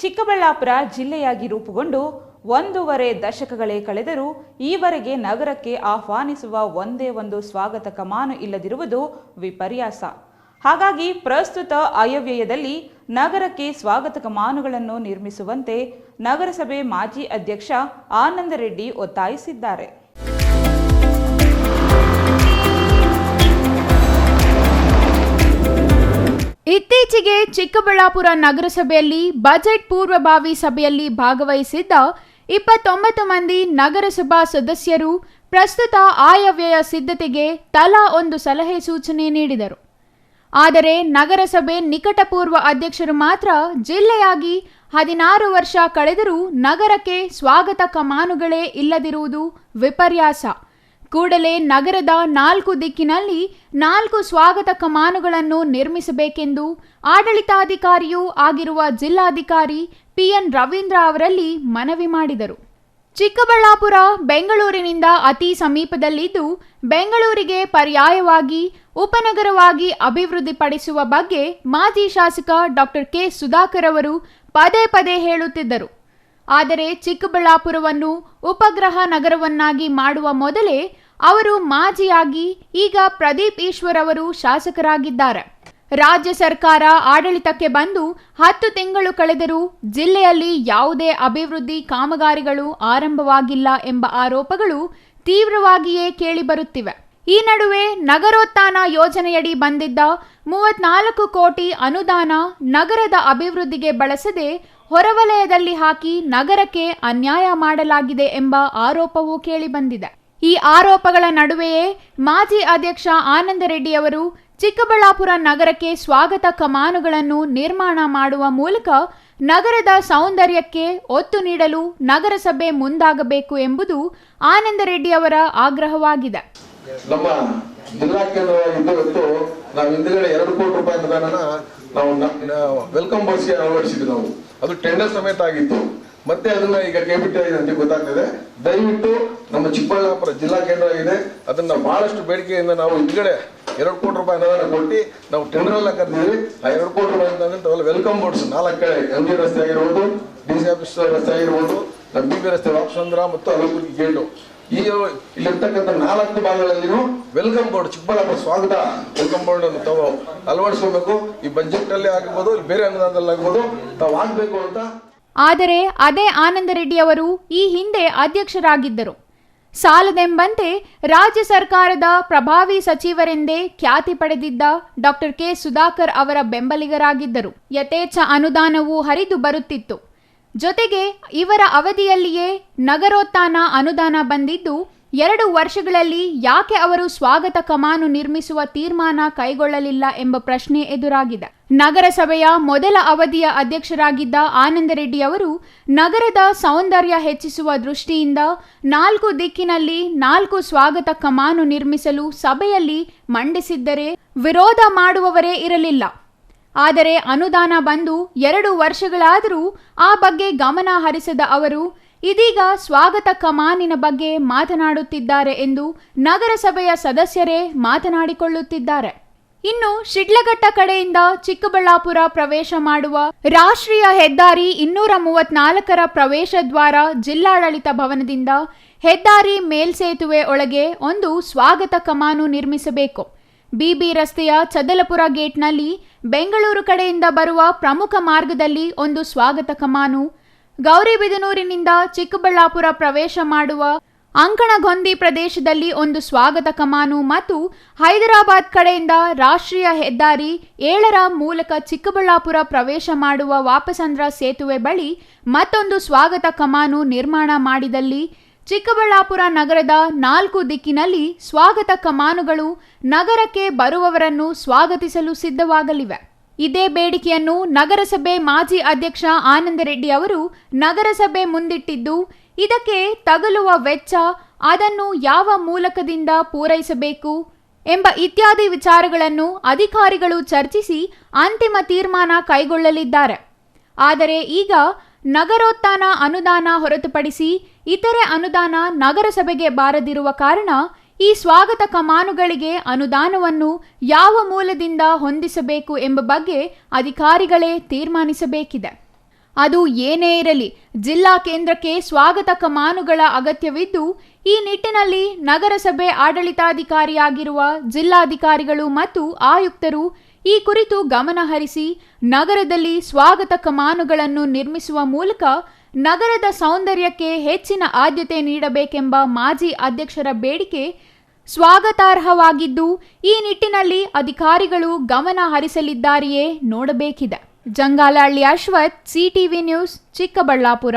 ಚಿಕ್ಕಬಳ್ಳಾಪುರ ಜಿಲ್ಲೆಯಾಗಿ ರೂಪುಗೊಂಡು ಒಂದೂವರೆ ದಶಕಗಳೇ ಕಳೆದರೂ ಈವರೆಗೆ ನಗರಕ್ಕೆ ಆಹ್ವಾನಿಸುವ ಒಂದೇ ಒಂದು ಸ್ವಾಗತ ಕಮಾನು ಇಲ್ಲದಿರುವುದು ವಿಪರ್ಯಾಸ. ಹಾಗಾಗಿ ಪ್ರಸ್ತುತ ಆಯವ್ಯಯದಲ್ಲಿ ನಗರಕ್ಕೆ ಸ್ವಾಗತ ಕಮಾನುಗಳನ್ನು ನಿರ್ಮಿಸುವಂತೆ ನಗರಸಭೆ ಮಾಜಿ ಅಧ್ಯಕ್ಷ ಆನಂದರೆಡ್ಡಿ ಒತ್ತಾಯಿಸಿದ್ದಾರೆ. ಇತ್ತೀಚೆಗೆ ಚಿಕ್ಕಬಳ್ಳಾಪುರ ನಗರಸಭೆಯಲ್ಲಿ ಬಜೆಟ್ ಪೂರ್ವಭಾವಿ ಸಭೆಯಲ್ಲಿ ಭಾಗವಹಿಸಿದ್ದ ಇಪ್ಪತ್ತೊಂಬತ್ತು ಮಂದಿ ನಗರಸಭಾ ಸದಸ್ಯರು ಪ್ರಸ್ತುತ ಆಯವ್ಯಯ ಸಿದ್ಧತೆಗೆ ತಲಾ ಒಂದು ಸಲಹೆ ಸೂಚನೆ ನೀಡಿದರು. ಆದರೆ ನಗರಸಭೆ ನಿಕಟಪೂರ್ವ ಅಧ್ಯಕ್ಷರು ಮಾತ್ರ ಜಿಲ್ಲೆಯಾಗಿ ಹದಿನಾರು ವರ್ಷ ಕಳೆದರೂ ನಗರಕ್ಕೆ ಸ್ವಾಗತ ಕಮಾನುಗಳೇ ಇಲ್ಲದಿರುವುದು ವಿಪರ್ಯಾಸ. ಕೂಡಲೇ ನಗರದ ನಾಲ್ಕು ದಿಕ್ಕಿನಲ್ಲಿ ನಾಲ್ಕು ಸ್ವಾಗತ ಕಮಾನುಗಳನ್ನು ನಿರ್ಮಿಸಬೇಕೆಂದು ಆಡಳಿತಾಧಿಕಾರಿಯೂ ಆಗಿರುವ ಜಿಲ್ಲಾಧಿಕಾರಿ ಪಿಎನ್ ರವೀಂದ್ರ ಅವರಲ್ಲಿ ಮನವಿ ಮಾಡಿದರು. ಚಿಕ್ಕಬಳ್ಳಾಪುರ, ಬೆಂಗಳೂರಿನಿಂದ ಅತಿ ಸಮೀಪದಲ್ಲಿದ್ದು ಬೆಂಗಳೂರಿಗೆ ಪರ್ಯಾಯವಾಗಿ, ಉಪನಗರವಾಗಿ ಅಭಿವೃದ್ಧಿಪಡಿಸುವ ಬಗ್ಗೆ ಮಾಜಿ ಶಾಸಕ ಡಾಕ್ಟರ್ ಕೆ ಸುಧಾಕರ್ ಅವರು ಪದೇ ಪದೇ ಹೇಳುತ್ತಿದ್ದರು. ಆದರೆ ಚಿಕ್ಕಬಳ್ಳಾಪುರವನ್ನು ಉಪಗ್ರಹ ನಗರವನ್ನಾಗಿ ಮಾಡುವ ಮೊದಲೇ ಅವರು ಮಾಜಿಯಾಗಿ ಈಗ ಪ್ರದೀಪ್ ಈಶ್ವರ್ ಅವರು ಶಾಸಕರಾಗಿದ್ದಾರೆ. ರಾಜ್ಯ ಸರ್ಕಾರ ಆಡಳಿತಕ್ಕೆ ಬಂದು ಹತ್ತು ತಿಂಗಳು ಕಳೆದರೂ ಜಿಲ್ಲೆಯಲ್ಲಿ ಯಾವುದೇ ಅಭಿವೃದ್ಧಿ ಕಾಮಗಾರಿಗಳು ಆರಂಭವಾಗಿಲ್ಲ ಎಂಬ ಆರೋಪಗಳು ತೀವ್ರವಾಗಿಯೇ ಕೇಳಿಬರುತ್ತಿವೆ. ಈ ನಡುವೆ ನಗರೋತ್ಥಾನ ಯೋಜನೆಯಡಿ ಬಂದಿದ್ದ ಮೂವತ್ನಾಲ್ಕು ಕೋಟಿ ಅನುದಾನ ನಗರದ ಅಭಿವೃದ್ಧಿಗೆ ಬಳಸದೆ ಹೊರವಲಯದಲ್ಲಿ ಹಾಕಿ ನಗರಕ್ಕೆ ಅನ್ಯಾಯ ಮಾಡಲಾಗಿದೆ ಎಂಬ ಆರೋಪವೂ ಕೇಳಿಬಂದಿದೆ. ಈ ಆರೋಪಗಳ ನಡುವೆಯೇ ಮಾಜಿ ಅಧ್ಯಕ್ಷ ಆನಂದ ರೆಡ್ಡಿ ಅವರು ಚಿಕ್ಕಬಳ್ಳಾಪುರ ನಗರಕ್ಕೆ ಸ್ವಾಗತ ಕಮಾನುಗಳನ್ನು ನಿರ್ಮಾಣ ಮಾಡುವ ಮೂಲಕ ನಗರದ ಸೌಂದರ್ಯಕ್ಕೆ ಒತ್ತು ನೀಡಲು ನಗರಸಭೆ ಮುಂದಾಗಬೇಕು ಎಂಬುದು ಆನಂದ ರೆಡ್ಡಿ ಅವರ ಆಗ್ರಹವಾಗಿದೆ. ನಮ್ಮ ಜಿಲ್ಲಾ ಕೇಂದ್ರವಾಗಿದ್ದು ನಾವು ಹಿಂದ್ಗಡೆ ಎರಡು ಕೋಟಿ ರೂಪಾಯಿ ಅನುದಾನ ನಾವು ವೆಲ್ಕಮ್ ಬಸ್ ಅಳವಡಿಸಿದ್ವಿ ನಾವು. ಅದು ಟೆಂಡರ್ ಸಮೇತ ಆಗಿತ್ತು. ಮತ್ತೆ ಅದನ್ನ ಈಗ ಕೇಬಿಟ್ಟಿದೆ ಅಂತ ಗೊತ್ತಾಗ್ತದೆ. ದಯವಿಟ್ಟು ನಮ್ಮ ಚಿಕ್ಕಬಳ್ಳಾಪುರ ಜಿಲ್ಲಾ ಕೇಂದ್ರ ಆಗಿದೆ ಅದನ್ನ ಬಹಳಷ್ಟು ಬೇಡಿಕೆಯಿಂದ ನಾವು ಹಿಂದ್ಗಡೆ ಎರಡು ಕೋಟಿ ರೂಪಾಯಿ ಅನುದಾನ ಕೊಟ್ಟು ನಾವು ಟೆಂಡರ್ ಎಲ್ಲ ಕರೆದಿದ್ವಿ ಆ ಎರಡು ಕೋಟಿ ರೂಪಾಯಿ ಅನುದಾನ ವೆಲ್ಕಮ್ ಬೋರ್ಡ್ಸ್ ನಾಲ್ಕು ಕಡೆ ಎಂ ಜಿ ರಸ್ತೆ ಆಗಿರ್ಬೋದು ಡಿ ಸಿ ಆಫೀಸ್ ರಸ್ತೆ ಆಗಿರ್ಬೋದು, ನಮ್ಮ ಬಿ ಬಿ ರಸ್ತೆ ವಾಪಸಂದ್ರ ಮತ್ತು ಅಲಗುರ್ಗಿ ಗೇಟು ಈ ಇಲ್ಲಿರ್ತಕ್ಕಂಥ ನಾಲ್ಕು ಭಾಗಗಳಲ್ಲಿನೂ ವೆಲ್ಕಮ್ ಬೋರ್ಡ್ ಚಿಕ್ಕಬಳ್ಳಾಪುರ ಸ್ವಾಗತ. ವೆಲ್ಕಮ್ ಬೋರ್ಡ್ ಅನ್ನು ತಾವು ಅಳವಡಿಸ್ಕೋಬೇಕು. ಈ ಬಜೆಟ್ ಅಲ್ಲಿ ಇಲ್ಲಿ ಬೇರೆ ಅನುದಾನದಲ್ಲಿ ಆಗ್ಬೋದು ತಾವು ಆಗ್ಬೇಕು ಅಂತ ಆದರೆ ಅದೇ ಆನಂದ ರೆಡ್ಡಿ ಅವರು ಈ ಹಿಂದೆ ಅಧ್ಯಕ್ಷರಾಗಿದ್ದರು. ಸಾಲದೆಂಬಂತೆ ರಾಜ್ಯ ಸರ್ಕಾರದ ಪ್ರಭಾವಿ ಸಚಿವರೆಂದೇ ಖ್ಯಾತಿ ಪಡೆದಿದ್ದ ಡಾಕ್ಟರ್ ಕೆ. ಸುಧಾಕರ್ ಅವರ ಬೆಂಬಲಿಗರಾಗಿದ್ದರು. ಯಥೇಚ್ಛ ಅನುದಾನವೂ ಹರಿದು ಬರುತ್ತಿತ್ತು. ಜೊತೆಗೆ ಇವರ ಅವಧಿಯಲ್ಲಿಯೇ ನಗರೋತ್ಥಾನ ಅನುದಾನ ಬಂದಿದ್ದು ಎರಡು ವರ್ಷಗಳಲ್ಲಿ ಯಾಕೆ ಅವರು ಸ್ವಾಗತ ಕಮಾನು ನಿರ್ಮಿಸುವ ತೀರ್ಮಾನ ಕೈಗೊಳ್ಳಲಿಲ್ಲ ಎಂಬ ಪ್ರಶ್ನೆ ಎದುರಾಗಿದೆ. ನಗರಸಭೆಯ ಮೊದಲ ಅವಧಿಯ ಅಧ್ಯಕ್ಷರಾಗಿದ್ದ ಆನಂದ ರೆಡ್ಡಿ ಅವರು ನಗರದ ಸೌಂದರ್ಯ ಹೆಚ್ಚಿಸುವ ದೃಷ್ಟಿಯಿಂದ ನಾಲ್ಕು ದಿಕ್ಕಿನಲ್ಲಿ ನಾಲ್ಕು ಸ್ವಾಗತ ಕಮಾನು ನಿರ್ಮಿಸಲು ಸಭೆಯಲ್ಲಿ ಮಂಡಿಸಿದ್ದರೆ ವಿರೋಧ ಮಾಡುವವರೇ ಇರಲಿಲ್ಲ. ಆದರೆ ಅನುದಾನ ಬಂದು ಎರಡು ವರ್ಷಗಳಾದರೂ ಆ ಬಗ್ಗೆ ಗಮನ ಹರಿಸದ ಅವರು ಇದೀಗ ಸ್ವಾಗತ ಕಮಾನಿನ ಬಗ್ಗೆ ಮಾತನಾಡುತ್ತಿದ್ದಾರೆ ಎಂದು ನಗರಸಭೆಯ ಸದಸ್ಯರೇ ಮಾತನಾಡಿಕೊಳ್ಳುತ್ತಿದ್ದಾರೆ. ಇನ್ನು ಶಿಡ್ಲಘಟ್ಟ ಕಡೆಯಿಂದ ಚಿಕ್ಕಬಳ್ಳಾಪುರ ಪ್ರವೇಶ ಮಾಡುವ ರಾಷ್ಟ್ರೀಯ ಹೆದ್ದಾರಿ ಇನ್ನೂರ ಮೂವತ್ನಾಲ್ಕರ ಪ್ರವೇಶ ದ್ವಾರ ಜಿಲ್ಲಾಡಳಿತ ಭವನದಿಂದ ಹೆದ್ದಾರಿ ಮೇಲ್ಸೇತುವೆ ಒಳಗೆ ಒಂದು ಸ್ವಾಗತ ಕಮಾನು ನಿರ್ಮಿಸಬೇಕು. ಬಿಬಿ ರಸ್ತೆಯ ಚದಲಪುರ ಗೇಟ್ನಲ್ಲಿ ಬೆಂಗಳೂರು ಕಡೆಯಿಂದ ಬರುವ ಪ್ರಮುಖ ಮಾರ್ಗದಲ್ಲಿ ಒಂದು ಸ್ವಾಗತ ಕಮಾನು ಗೌರಿಬಿದನೂರಿನಿಂದ ಚಿಕ್ಕಬಳ್ಳಾಪುರ ಪ್ರವೇಶ ಮಾಡುವ ಅಂಕಣಗೊಂದಿ ಪ್ರದೇಶದಲ್ಲಿ ಒಂದು ಸ್ವಾಗತ ಕಮಾನು ಮತ್ತು ಹೈದರಾಬಾದ್ ಕಡೆಯಿಂದ ರಾಷ್ಟ್ರೀಯ ಹೆದ್ದಾರಿ ಏಳರ ಮೂಲಕ ಚಿಕ್ಕಬಳ್ಳಾಪುರ ಪ್ರವೇಶ ಮಾಡುವ ವಾಪಸಂದ್ರ ಸೇತುವೆ ಬಳಿ ಮತ್ತೊಂದು ಸ್ವಾಗತ ಕಮಾನು ನಿರ್ಮಾಣ ಮಾಡಿದಲ್ಲಿ ಚಿಕ್ಕಬಳ್ಳಾಪುರ ನಗರದ ನಾಲ್ಕು ದಿಕ್ಕಿನಲ್ಲಿ ಸ್ವಾಗತ ಕಮಾನುಗಳು ನಗರಕ್ಕೆ ಬರುವವರನ್ನು ಸ್ವಾಗತಿಸಲು ಸಿದ್ಧವಾಗಲಿವೆ. ಇದೇ ಬೇಡಿಕೆಯನ್ನು ನಗರಸಭೆ ಮಾಜಿ ಅಧ್ಯಕ್ಷ ಆನಂದರೆಡ್ಡಿ ಅವರು ನಗರಸಭೆ ಮುಂದಿಟ್ಟಿದ್ದು, ಇದಕ್ಕೆ ತಗಲುವ ವೆಚ್ಚ ಅದನ್ನು ಯಾವ ಮೂಲಕದಿಂದ ಪೂರೈಸಬೇಕು ಎಂಬ ಇತ್ಯಾದಿ ವಿಚಾರಗಳನ್ನು ಅಧಿಕಾರಿಗಳು ಚರ್ಚಿಸಿ ಅಂತಿಮ ತೀರ್ಮಾನ ಕೈಗೊಳ್ಳಲಿದ್ದಾರೆ. ಆದರೆ ಈಗ ನಗರೋತ್ಥಾನ ಅನುದಾನ ಹೊರತುಪಡಿಸಿ ಇತರೆ ಅನುದಾನ ನಗರಸಭೆಗೆ ಬಾರದಿರುವ ಕಾರಣ ಈ ಸ್ವಾಗತ ಕಮಾನುಗಳಿಗೆ ಅನುದಾನವನ್ನು ಯಾವ ಮೂಲದಿಂದ ಹೊಂದಿಸಬೇಕು ಎಂಬ ಬಗ್ಗೆ ಅಧಿಕಾರಿಗಳೇ ತೀರ್ಮಾನಿಸಬೇಕಿದೆ. ಅದು ಏನೇ ಇರಲಿ, ಜಿಲ್ಲಾ ಕೇಂದ್ರಕ್ಕೆ ಸ್ವಾಗತ ಕಮಾನುಗಳ ಅಗತ್ಯವಿದ್ದು, ಈ ನಿಟ್ಟಿನಲ್ಲಿ ನಗರಸಭೆ ಆಡಳಿತಾಧಿಕಾರಿಯಾಗಿರುವ ಜಿಲ್ಲಾಧಿಕಾರಿಗಳು ಮತ್ತು ಆಯುಕ್ತರು ಈ ಕುರಿತು ಗಮನಹರಿಸಿ ನಗರದಲ್ಲಿ ಸ್ವಾಗತ ಕಮಾನುಗಳನ್ನು ನಿರ್ಮಿಸುವ ಮೂಲಕ ನಗರದ ಸೌಂದರ್ಯಕ್ಕೆ ಹೆಚ್ಚಿನ ಆದ್ಯತೆ ನೀಡಬೇಕೆಂಬ ಮಾಜಿ ಅಧ್ಯಕ್ಷರ ಬೇಡಿಕೆ ಸ್ವಾಗತಾರ್ಹವಾಗಿದ್ದು ಈ ನಿಟ್ಟಿನಲ್ಲಿ ಅಧಿಕಾರಿಗಳು ಗಮನ ಹರಿಸಲಿದ್ದಾರೆಯೇ ನೋಡಬೇಕಿದೆ. Jangalahalli Ashwath CTV news Chikkaballapur.